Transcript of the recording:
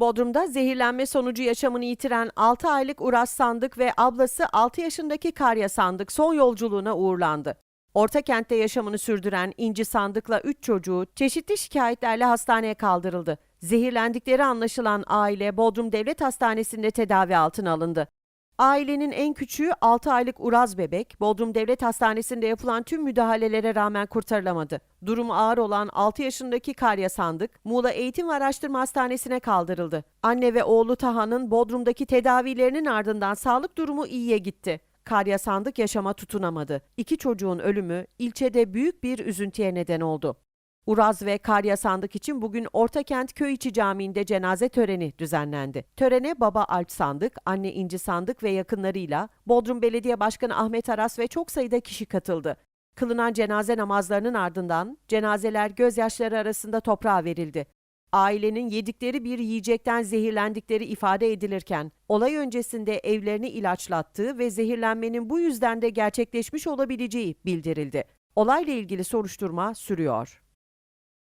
Bodrum'da zehirlenme sonucu yaşamını yitiren 6 aylık Uras Sandık ve ablası 6 yaşındaki Karya Sandık son yolculuğuna uğurlandı. Ortakent'te yaşamını sürdüren İnci Sandık'la 3 çocuğu çeşitli şikayetlerle hastaneye kaldırıldı. Zehirlendikleri anlaşılan aile Bodrum Devlet Hastanesi'nde tedavi altına alındı. Ailenin en küçüğü 6 aylık Uraz bebek, Bodrum Devlet Hastanesi'nde yapılan tüm müdahalelere rağmen kurtarılamadı. Durumu ağır olan 6 yaşındaki Karya Sandık, Muğla Eğitim ve Araştırma Hastanesi'ne kaldırıldı. Anne ve oğlu Taha'nın Bodrum'daki tedavilerinin ardından sağlık durumu iyiye gitti. Karya Sandık yaşama tutunamadı. İki çocuğun ölümü ilçede büyük bir üzüntüye neden oldu. Uraz ve Karya Sandık için bugün Ortakent Köy İçi Camii'nde cenaze töreni düzenlendi. Törene baba Alp Sandık, anne İnci Sandık ve yakınlarıyla Bodrum Belediye Başkanı Ahmet Aras ve çok sayıda kişi katıldı. Kılınan cenaze namazlarının ardından cenazeler gözyaşları arasında toprağa verildi. Ailenin yedikleri bir yiyecekten zehirlendikleri ifade edilirken, olay öncesinde evlerini ilaçlattığı ve zehirlenmenin bu yüzden de gerçekleşmiş olabileceği bildirildi. Olayla ilgili soruşturma sürüyor.